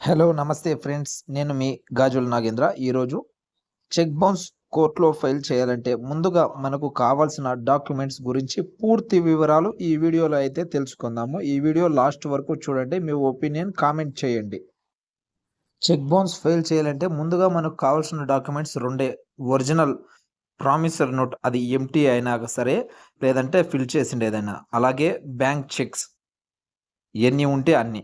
Hello నమస్తే friends. నేను మీ గాజుల నాగేంద్ర. ఈరోజు చెక్ బౌన్స్ కోర్టులో ఫైల్ చేయాలంటే ముందుగా మనకు కావాల్సిన డాక్యుమెంట్స్ గురించి పూర్తి వివరాలు ఈ వీడియోలో అయితే తెలుసుకుందాము. ఈ వీడియో లాస్ట్ వరకు చూడండి మీ ఒపీనియన్ కామెంట్ చేయండి. చెక్ బౌన్స్ ఫైల్ చేయాలంటే ముందుగా మనకు కావాల్సిన డాక్యుమెంట్స్ రెండే. ఒరిజినల్ ప్రామిసర్ నోట్ అది ఎంటీ అయినా సరే లేదంటే ఫిల్ చేసిండేదైనా. అలాగే బ్యాంక్ చెక్స్ ఎన్ని ఉంటే అన్ని.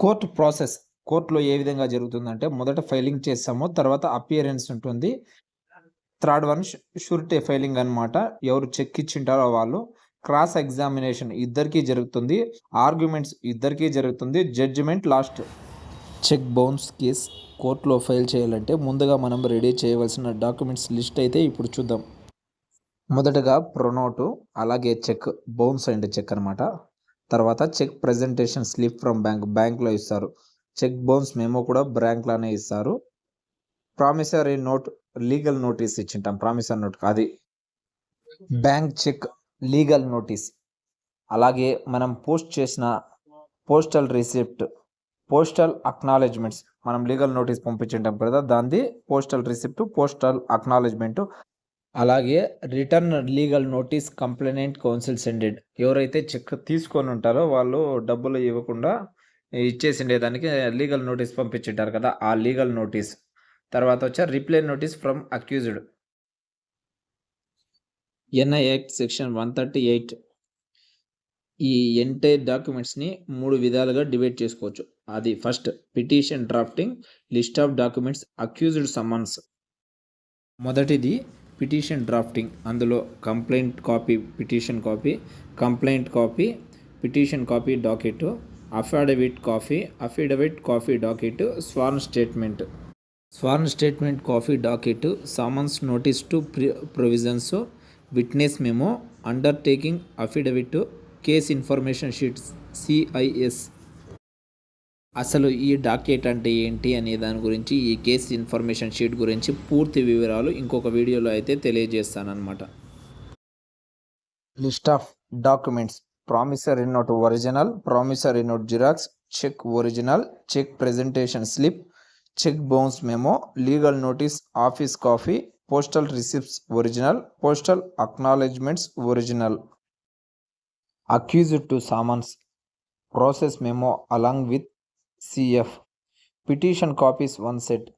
కోర్టు ప్రాసెస్ కోర్టులో ఏ విధంగా జరుగుతుందంటే మొదట ఫైలింగ్ చేస్తాము తర్వాత అపియరెన్స్ ఉంటుంది. థర్డ్ వన్ షూరిటీ ఫైలింగ్ అన్నమాట. ఎవరు చెక్ ఇచ్చింటారో వాళ్ళు. క్రాస్ ఎగ్జామినేషన్ ఇద్దరికీ జరుగుతుంది. ఆర్గ్యుమెంట్స్ ఇద్దరికీ జరుగుతుంది. Judgement last. Cheque bounce case కోర్టులో ఫైల్ చేయాలంటే ముందుగా మనం రెడీ చేయవలసిన డాక్యుమెంట్స్ లిస్ట్ అయితే ఇప్పుడు చూద్దాం. మొదటగా ప్రొనోటు అలాగే చెక్ బౌన్స్ అండ్ చెక్ అనమాట తర్వాత cheque presentation slip from bank బ్యాంక్లో ఇస్తారు. చెక్ బౌన్స్ మేము కూడా బ్యాంక్లోనే ఇస్తారు. ప్రామిసరీ నోట్ లీగల్ నోటీస్ ఇచ్చింటాం. ప్రామిసరీ నోట్ అది బ్యాంక్ చెక్ లీగల్ నోటీస్ అలాగే మనం పోస్ట్ చేసిన పోస్టల్ రిసిప్ట్ పోస్టల్ అక్నాలెడ్జ్మెంట్స్ మనం లీగల్ నోటీస్ పంపించింటాం కదా దాన్ని పోస్టల్ రిసిప్ట్ పోస్టల్ అక్నాలెడ్జ్మెంట్ అలాగే return legal notice complainant counsel sended. ఎవరైతే చెక్ తీసుకొని ఉంటారో వాళ్ళు డబ్బులు ఇవ్వకుండా ఇచ్చేసిండే దానికి లీగల్ నోటీస్ పంపించింటారు కదా ఆ లీగల్ నోటీస్. తర్వాత వచ్చా reply notice from accused. NI act section one thirty eight ఈ ఎంటైర్ డాక్యుమెంట్స్ని మూడు విధాలుగా డివైడ్ చేసుకోవచ్చు. అది first petition drafting list of documents accused summons. మొదటిది పిటిషన్ డ్రాఫ్టింగ్. అందులో complaint copy petition copy complaint copy petition copy docket affidavit copy affidavit copy docket sworn statement. Sworn statement copy docket summons notice to provisions witness memo undertaking affidavit case information sheets CIS అసలు ఈ document అంటే ఏంటి అనే దాని గురించి ఈ case information sheet గురించి పూర్తి వివరాలు ఇంకొక వీడియోలో అయితే తెలియజేస్తానన్నమాట. List of documents. Promissory note original promissory note xerox cheque original cheque presentation slip cheque bounce memo legal notice office copy postal receipts original postal acknowledgements original. Accused to summons. Process memo along with CF petition copies one set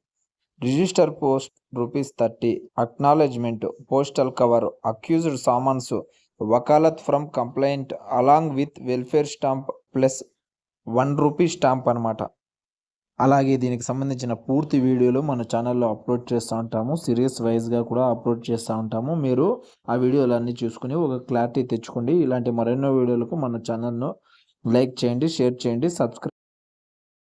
register post rupees thirty acknowledgement postal cover accused summons vakalat from complaint along with welfare stamp plus one rupee stamp అనమాట అలాగే దీనికి సంబంధించిన పూర్తి వీడియోలు మన ఛానల్లో upload చేస్తూ ఉంటాము. సిరీస్ వైజ్గా కూడా అప్లోడ్ చేస్తూ ఉంటాము. మీరు ఆ వీడియోలు అన్నీ చూసుకుని ఒక క్లారిటీ తెచ్చుకోండి. ఇలాంటి మరెన్నో వీడియోలకు మన ఛానల్ను లైక్ చేయండి షేర్ చేయండి సబ్స్క్రైబ్